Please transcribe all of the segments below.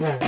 Yeah.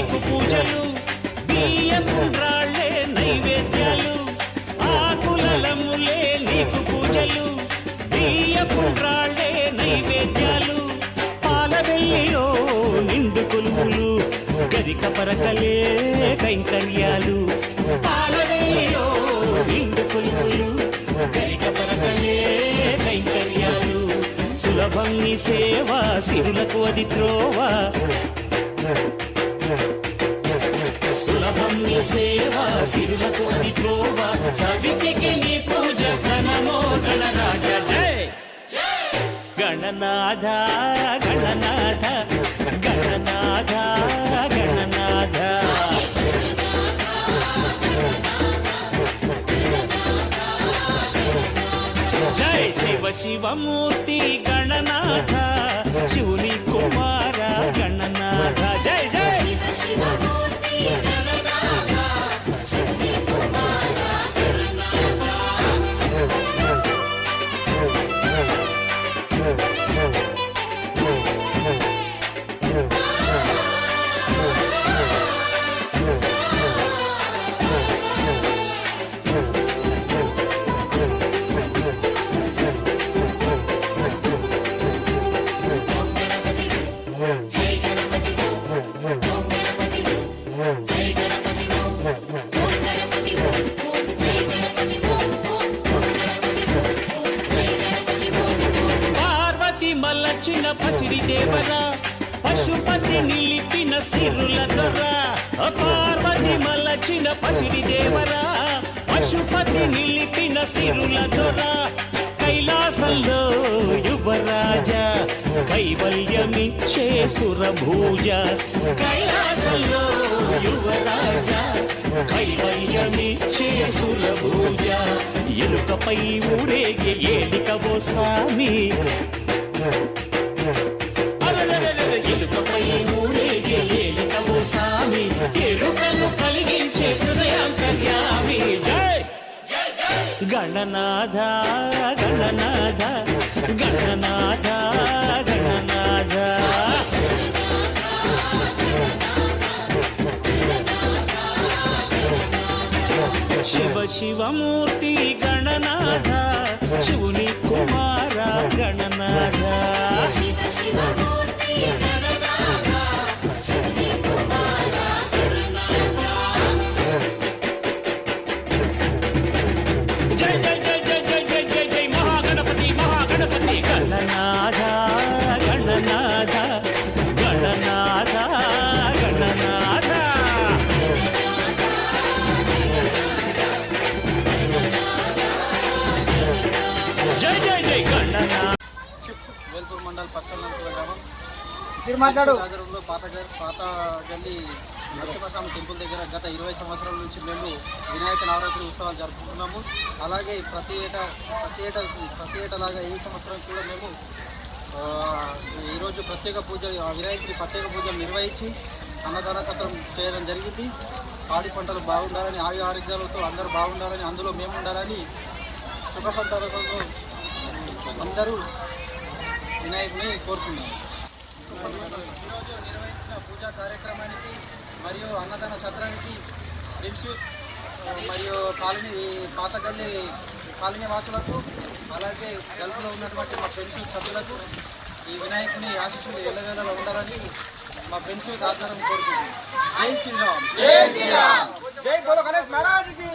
నీకు పూజలు బియ్యపుండ్రాళ్ళే నైవేద్యాలు ఆకులలములే నీకు పూజలు బియ్యపుండ్రాళ్ళే నైవేద్యాలు పాలవెల్లిలో నిండు కొలువులు గరిక పరకలే కైంకర్యాలు. పాలవెల్లిలో నిండు కొలువులు గరిక పరకలే కైంకర్యాలు. సులభం నీ సేవ సిరులకు అది త్రోవా సేవ సిరులకు అది త్రోవ చవితికి నీ పూజ ఘనమో గణనాథ. జై! గణనాథ గణనాథ గణనాథ గణనాథ. జై శివ శివమూర్తి గణనాథ. శివుని కుమార గణనాథ. జై జై! శివ శివమూర్తి గణనాథ. పార్వతి పసిడి దేవరా పశుపతి నిలిపిన సిరుల దొర పార్వతి మలచిన పసిడి దేవరా పశుపతి నిలిపిన సిరుల దొర కైలాసంలో యువరాజ కైవల్యమిచ్చే సురభూజ. కైలాసంలో యువరాజ కైవల్యమిచ్చే సురభూజ. ఎలుకపై ఊరేగే ఏలికవో స్వామి. ఎలుకపై ఊరేగే ఏలికవో సామి ఎరుకను కలిగించే హృదయాంతర్యామి జై గణనాథ గణనాథ గణనాథ గణనాథ. శివ శివమూర్తి గణనాథ శివుని వేల్పూర్ పాత పాత గల్లి నరసింహస్వామి టెంపుల్ దగ్గర గత ఇరవై సంవత్సరాల నుంచి మేము వినాయక నవరాత్రి ఉత్సవాలు జరుపుకుంటున్నాము. అలాగే ప్రతి ఏటా ప్రతి ఏటా ప్రతి ఏటలాగా ఈ సంవత్సరం కూడా మేము ఈరోజు ప్రత్యేక పూజ వినాయకుడి ప్రత్యేక పూజలు నిర్వహించి అన్నదాన సత్రం చేయడం జరిగింది. పాడి పంటలు బాగుండాలని ఆయు ఆరోగ్యాలతో అందరూ బాగుండాలని అందులో మేము ఉండాలని సుఖ సంతాలతో అందరూ వినాయకుని కోరుతున్నాము ఈరోజు నిర్వహించిన పూజా కార్యక్రమానికి మరియు అన్నదాన సత్రానికి ప్రిన్సు మరియు కాలనీ పాతగల్లి కాలనీ వాసులకు అలాగే గల్ఫ్లో ఉన్నటువంటి మా ఫ్రెండ్స్ సభ్యులకు ఈ వినాయకుని ఆశిస్సులు ఎల్లవేళలో ఉండాలని మా పెన్షన్ ఆధారం కోరుకుంటున్నాం. జై శ్రీరామ్. జై శ్రీరామ్. జై బోలో గణేష్ మహారాజ్కి.